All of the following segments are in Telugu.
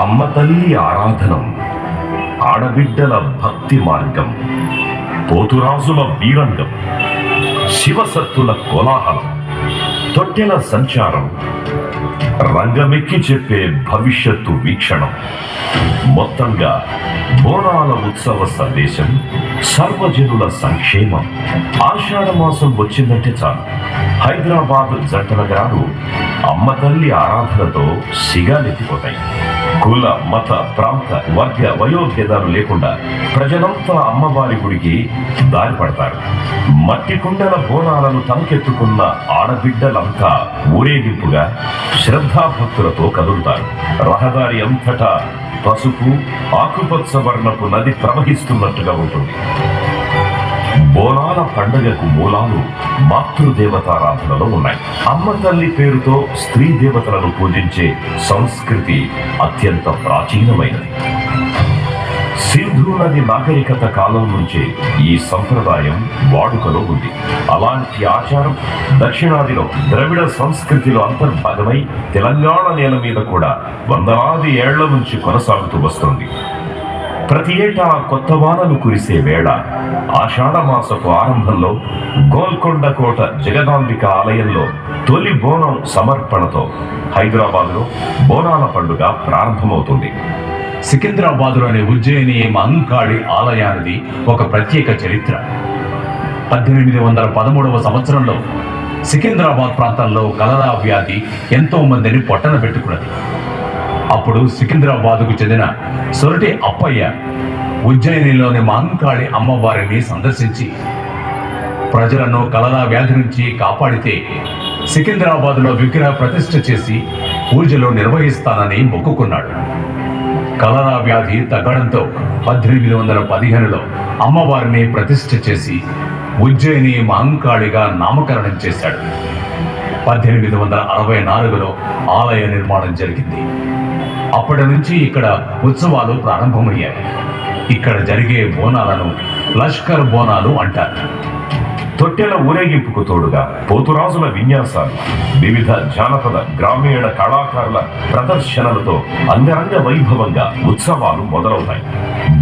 అమ్మ తల్లి ఆరాధనం ఆడబిడ్డల భక్తి మార్గం పోతురాజుల వీరంగం శివసత్తుల కోలాహలం తొట్టెల సంచారం రంగమెక్కి చెప్పే భవిష్యత్తు వీక్షణం మొత్తంగా బోనాల ఉత్సవ సందేశం సర్వజనుల సంక్షేమం. ఆషాఢ మాసం వచ్చిందంటే చాలు. హైదరాబాద్ జంట నగరాలు అమ్మ తల్లి ఆరాధనతో సిగాలెత్తిపోతాయి. కుల మత ప్రాంత వర్గ వయోభేదాలు లేకుండా ప్రజలంతా అమ్మవారి గుడికి దారి పడతారు. మట్టి కుండల బోనాలను తమకెత్తుకున్న ఆడబిడ్డలంతా ఊరేగింపుగా శ్రద్ధాభక్తులతో కదులుతారు. రహదారి అంతటా పసుపు ఆకుపచ్చ వర్ణపు నది ప్రవహిస్తున్నట్టుగా ఉంటుంది. బోనాల పండగకు మూలాలు మాతృదేవతారాధనలో ఉన్నాయి. అమ్మ తల్లి పేరుతో స్త్రీ దేవతలను పూజించే సంస్కృతి అత్యంత ప్రాచీనమైనది. సింధు నది నాగరికత కాలం నుంచే ఈ సంప్రదాయం వాడుకలో ఉంది. అలాంటి ఆచారం దక్షిణాదిలో ద్రవిడ సంస్కృతిలో అంతర్భాగమై తెలంగాణ నేల మీద కూడా వందలాది ఏళ్ళ నుంచి కొనసాగుతూ వస్తుంది. ప్రతి ఏటా కొత్త వానలు కురిసే వేళ ఆషాఢ మాసపు ఆరంభంలో గోల్కొండ కోట జగదాంబిక ఆలయంలో తొలి బోనం సమర్పణతో హైదరాబాద్లో బోనాల పండుగ ప్రారంభమవుతుంది. సికింద్రాబాదులోని ఉజ్జయిని మహంకాళి ఆలయానిది ఒక ప్రత్యేక చరిత్ర. పద్దెనిమిది వందల పదమూడవ సంవత్సరంలో సికింద్రాబాద్ ప్రాంతంలో కలరా వ్యాధి ఎంతో మందిని పొట్టన పెట్టుకున్నది. అప్పుడు సికింద్రాబాద్కు చెందిన సొరటి అప్పయ్య ఉజ్జయినిలోని మహంకాళి అమ్మవారిని సందర్శించి ప్రజలను కలరా వ్యాధి నుంచి కాపాడితే సికింద్రాబాద్లో విగ్రహ ప్రతిష్ఠ చేసి పూజలు నిర్వహిస్తానని మొక్కుకున్నాడు. కలరా వ్యాధి తగ్గడంతో పద్దెనిమిది వందల పదిహేనులో అమ్మవారిని ప్రతిష్ఠ చేసి ఉజ్జయిని మహంకాళిగా నామకరణం చేశాడు. పద్దెనిమిది వందల అరవై నాలుగులో ఆలయ నిర్మాణం జరిగింది. అప్పటి నుంచి ఇక్కడ ఉత్సవాలు ప్రారంభమయ్యాయి. ఇక్కడ జరిగే బోనాలను లష్కర్ బోనాలు అంటారు. తొట్టెల ఊరేగింపుకు తోడుగా పోతురాజుల విన్యాసాలు వివిధ జానపద గ్రామీణ కళాకారుల ప్రదర్శనలతో అంగరంగ వైభవంగా ఉత్సవాలు మొదలవుతాయి.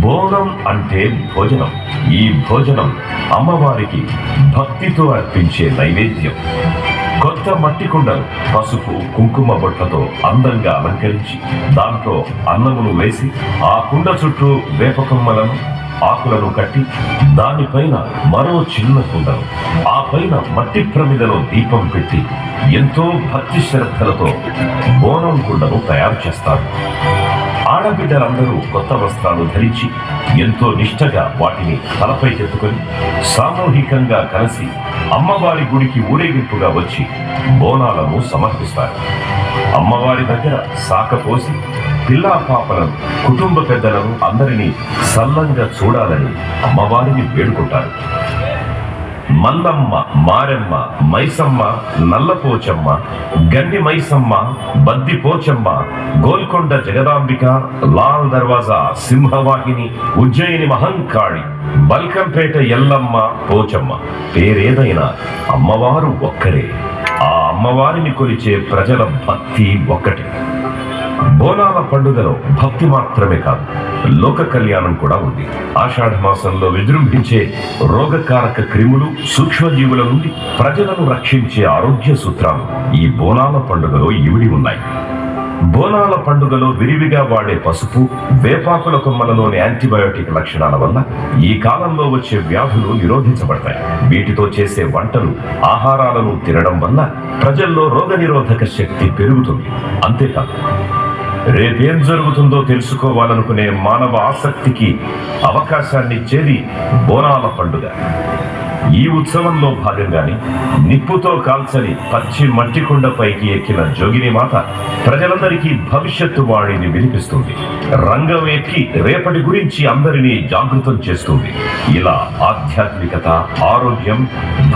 బోనం అంటే భోజనం. ఈ భోజనం అమ్మవారికి భక్తితో అర్పించే నైవేద్యం. కొత్త మట్టి కుండలు పసుపు కుంకుమ బొట్లతో అందంగా అలంకరించి దాంట్లో అన్నమును వేసి ఆ కుండ చుట్టూ వేపకొమ్మలను ఆకులను కట్టి దానిపైన మరో చిన్న కుండను ఆ పైన మట్టి ప్రమిదలో దీపం పెట్టి ఎంతో భక్తి శ్రద్ధలతో బోనం కుండను తయారు చేస్తారు. ఆడబిడ్డలందరూ కొత్త వస్త్రాలు ధరించి ఎంతో నిష్టగా వాటిని తలపై చెప్పుకొని సామూహికంగా కలిసి అమ్మవారి గుడికి ఊరేగింపుగా వచ్చి బోనాలను సమర్పిస్తారు. అమ్మవారి దగ్గర సాకపోసి పిల్లా పాపలను కుటుంబ పెద్దలను అందరినీ సల్లంగా చూడాలని అమ్మవారిని వేడుకుంటారు. మల్లమ్మ మారెమ్మ మైసమ్మ నల్లపోచమ్మ గండి మైసమ్మ బద్ది పోచమ్మ గోల్కొండ జగదాంబిక లాల్ దర్వాజా సింహవాహిని ఉజ్జయిని మహంకాళి బల్కంపేట ఎల్లమ్మ పోచమ్మ. పేరేదైనా అమ్మవారు ఒక్కరే. ఆ అమ్మవారిని కొలిచే ప్రజల భక్తి ఒక్కటే. బోనాల పండుగలో భక్తి మాత్రమే కాదు లోక కళ్యాణం కూడా ఉంది. ఆషాఢ మాసంలో విజృంభించే రోగకారక క్రిములు సూక్ష్మజీవుల నుండి ప్రజలను రక్షించే ఆరోగ్య సూత్రాలు ఈ బోనాల పండుగలో ఇమిడి ఉన్నాయి. బోనాల పండుగలో విరివిగా వాడే పసుపు వేపాకుల కొమ్మలలోని యాంటీబయోటిక్ లక్షణాల వల్ల ఈ కాలంలో వచ్చే వ్యాధులు నిరోధించబడతాయి. వీటితో చేసే వంటలు ఆహారాలను తినడం వల్ల ప్రజల్లో రోగనిరోధక శక్తి పెరుగుతుంది. అంతేకాదు రేపేం జరుగుతుందో తెలుసుకోవాలనుకునే మానవ ఆసక్తికి అవకాశాన్ని ఇచ్చేది బోనాల పండుగ. ఈ ఉత్సవంలో భాగంగానే నిప్పుతో కాల్చని పచ్చి మట్టి కొండపైకి ఎక్కిన జోగిని మాత ప్రజలందరికీ భవిష్యత్తు వాణిని వినిపిస్తుంది. రంగం ఎక్కి రేపటి గురించి అందరినీ జాగృతం చేస్తుంది. ఇలా ఆధ్యాత్మికత ఆరోగ్యం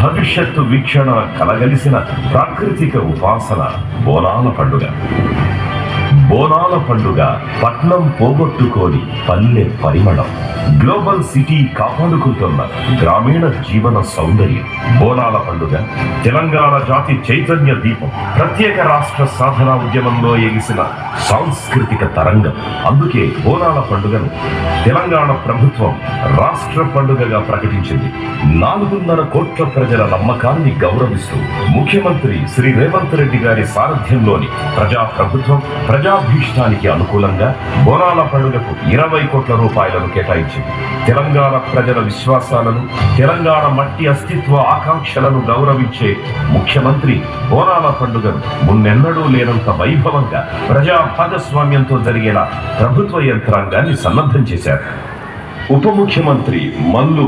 భవిష్యత్తు వీక్షణ కలగలిసిన ప్రాకృతిక ఉపాసన బోనాల పండుగ. బోనాల పండుగ పట్నం పోగొట్టుకోని పల్లె పరిమళం. గ్లోబల్ సిటీ కాపాడుకుంటున్న గ్రామీణ జీవన సౌందర్యం. బోనాల పండుగ తెలంగాణ జాతి చైతన్య దీపం ప్రత్యేక రాష్ట్ర సాధన ఉద్యమంలో ఎగిసిన సాంస్కృతిక తరంగం. అందుకే బోనాల పండుగను తెలంగాణ ప్రభుత్వం రాష్ట్ర పండుగగా ప్రకటించింది. నాలుగున్నర కోట్ల ప్రజల నమ్మకాన్ని గౌరవిస్తూ ముఖ్యమంత్రి శ్రీ రేవంత్ రెడ్డి గారి సారథ్యంలోని ప్రజా ప్రభుత్వం జనాభీష్టానికి అనుకూలంగా బోనాల పండుగకు ఇరవై కోట్ల రూపాయలను కేటాయించింది. తెలంగాణ ప్రజల విశ్వాసాలను తెలంగాణ మట్టి అస్తిత్వ ఆకాంక్షలను గౌరవించే ముఖ్యమంత్రి బోనాల పండుగను మున్నెన్నడూ లేనంత వైభవంగా ప్రజా భాగస్వామ్యంతో జరిగేలా ప్రభుత్వ యంత్రాంగాన్ని సన్నద్ధం చేశారు. ఉప ముఖ్యమంత్రి మల్లు